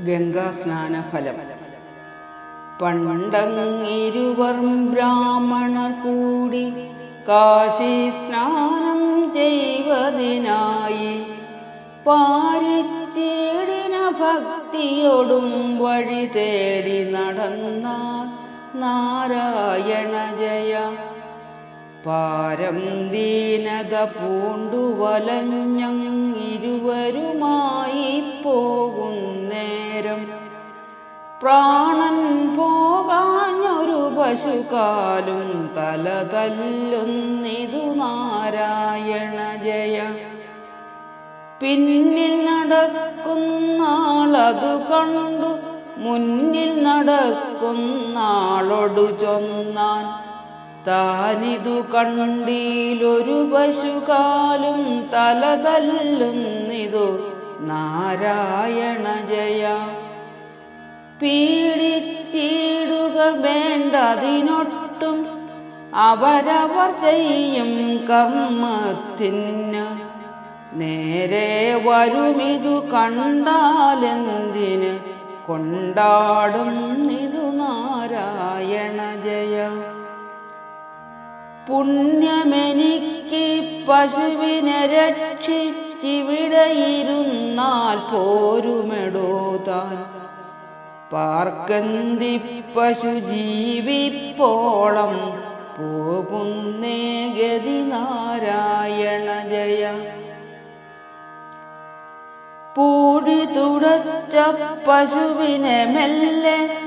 ഗംഗാസ്നാനഫലം. പണ്ടങ്ങിരുവർ ബ്രാഹ്മണർ കൂടി കാശി സ്നാനം ചെയ്വതിനായി പാരിച്ചേടിന ഭക്തിയോടും വഴി തേടി നടന്ന നാരായണ ജയ. പാരം ദീനത പൂണ്ടുവലഞ്ഞങ്ങിരുവരുമായി പ്രാണൻ പോകാഞ്ഞൊരു പശുകാലും തല തല്ലുന്നിതു നാരായണ ജയ. പിന്നിൽ നടക്കുന്നാളതു കണ്ടു മുന്നിൽ നടക്കുന്നാളൊടു ചൊന്നാൻ. താനിതു കണ്ടിലൊരു പശുകാലും തല തല്ലുന്നിതു നാരായണ ജയ. പീഡിച്ചിടുക വേണ്ടതിനൊട്ടും അവരവർ ചെയ്യും കർമ്മത്തിന്. നേരെ വരുമിതു കണ്ടാലെന്തിന്? കൊണ്ടാടും ഇതു നാരായണ ജയ. പുണ്യമെനിക്ക് പശുവിനെ രക്ഷിച്ചിവിടെയിരുന്നാൽ പോരുമെടോ താൻ. പാർക്കന്തി പശു ജീവിപ്പോളം പോകുന്നേ ഗതി നാരായണ ജയ. പൂഴി തുടച്ച പശുവിനെ മെല്ലെ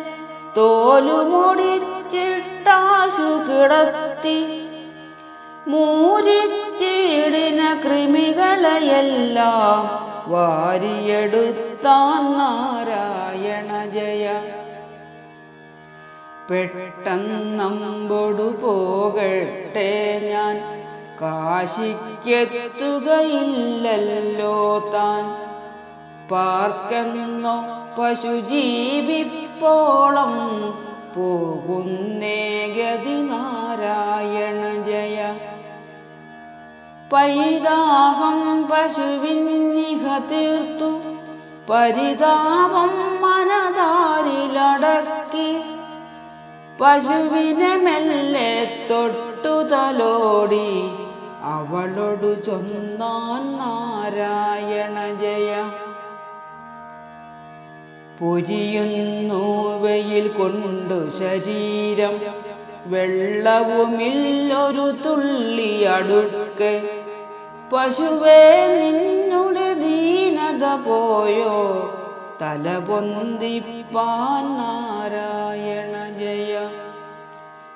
തോലുമുടിച്ചിട്ടാശു കിടത്തി. മൂരിച്ചീടിന കൃമികളെയെല്ലാം വാരിയെടുത്താൻ നാരായണ പെട്ടെന്നമ്പൊടു പോകട്ടെ ഞാൻ. കാശിക്കെത്തുകയില്ലല്ലോ താൻ. പാർക്കെന്നോ പശു ജീവിപ്പോളം പോകുന്നേ ഗതി നാരായണ ജയ പൈതാഹം നിഹ തീർത്തു. പരിതാപം മനതാരിലടക്കി. പശുവിനെ മെല്ലെ തൊട്ടുതലോടി അവളോടു ചൊന്നാൻ നാരായണ ജയ. പൊരിയുന്നു വെയിൽ കൊണ്ടു ശരീരം വെള്ളവുമില്ലൊരു തുള്ളി അടുക്കെ. പശുവേ നിന്നുടെ ദീനത പോയോ? തല പൊന്തിപ്പാൻ നാരായണ ജയ.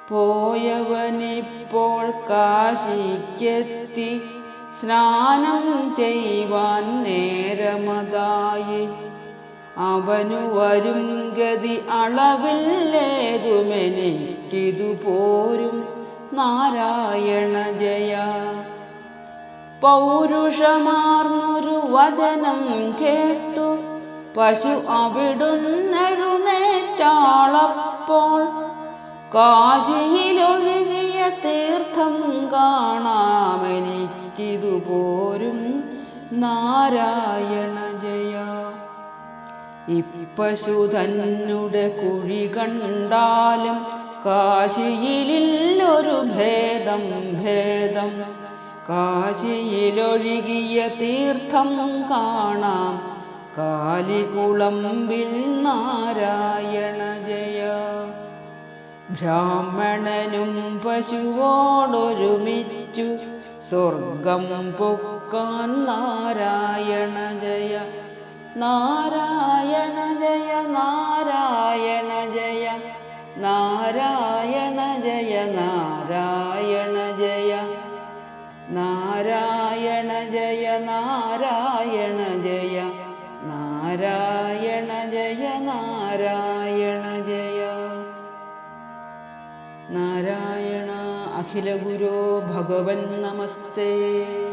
പോയവനിപ്പോൾ കാശിക്കെത്തി സ്നാനം ചെയ്യുവാൻ നേരമതായി. അവനു വരും ഗതി അളവില്ലേതുമെനിക്കിതു പോരും നാരായണ ജയ. പൗരുഷമാർന്നൊരു വചനം കേട്ടു പശു അവിടുന്നെഴുന്നേറ്റാളപ്പോൾ കാശിയിലൊഴുകിയ തീർത്ഥം കാണാമെനിക്കിതുപോരും നാരായണ ജയ. ഇപ്പശു തന്നുടെ കുഴി കണ്ടാലും കാശിയിലില്ലൊരു ഭേദം ഭേദം. കാശിയിലൊഴുകിയ തീർത്ഥം കാണാം കാലികുളമ്പിൽ നാരായണ ജയ. ബ്രാഹ്മണനും പശുവോടൊരുമിച്ചു സ്വർഗം പൊക്കാൻ നാരായണ ജയ. നാരായണ നാരായണ ജയ. നാരായണ അഖില ഗുരോ ഭഗവൻ നമസ്തേ.